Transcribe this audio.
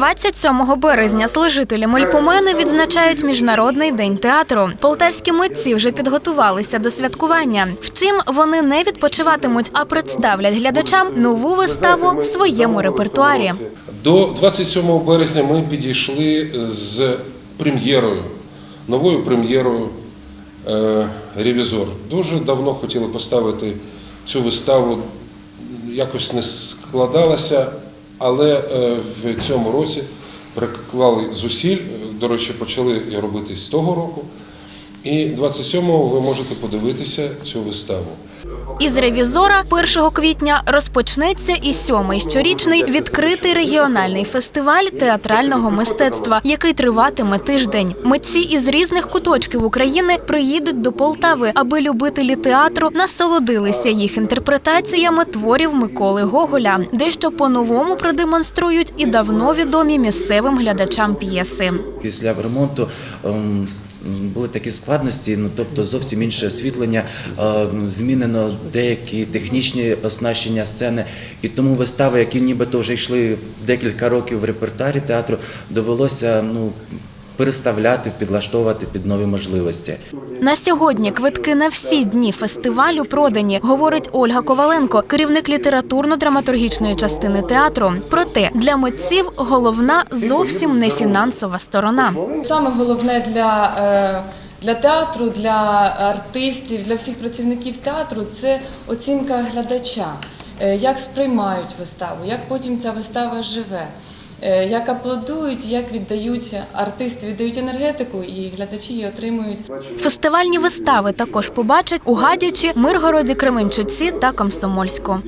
27 березня служителі Мельпомени відзначають Міжнародний день театру. Полтавські митці вже підготувалися до святкування. Втім, вони не відпочиватимуть, а представлять глядачам нову виставу в своєму репертуарі. До 27 березня ми підійшли з прем'єрою, новою прем'єрою е, Ревізор. Дуже давно хотіли поставити цю виставу, якось не складалося, але е, в цьому році приклали зусиль. До речі, почали робити з того року. І 27-го ви можете подивитися цю виставу. Із ревізора 1 квітня розпочнеться і сьомий щорічний відкритий регіональний фестиваль театрального мистецтва, який триватиме тиждень. Митці із різних куточків України приїдуть до Полтави, аби любителі театру насолодилися їх інтерпретаціями творів Миколи Гоголя, дещо по-новому продемонструють і давно відомі місцевим глядачам п'єси. Після ремонту ем, були такі складності, ну тобто зовсім інше освітлення, е, змінено деякі технічні оснащення сцени, і тому вистави, які нібито вже йшли декілька років в репертуарі театру, довелося ну переставляти, підлаштовувати під нові можливості. На сьогодні квитки на всі дні фестивалю продані, говорить Ольга Коваленко, керівник літературно-драматургічної частини театру. Проте для митців головна зовсім не фінансова сторона. Саме головне для, е, для театру, для артистів, для всіх працівників театру це оцінка глядача, Е, як сприймають виставу, як потім ця вистава живе, е, як аплодують, як віддають артисти, віддають енергетику, і глядачі її отримують. Фестивальні вистави також побачать у Гадячі, Миргороді, Кременчуці та Комсомольську.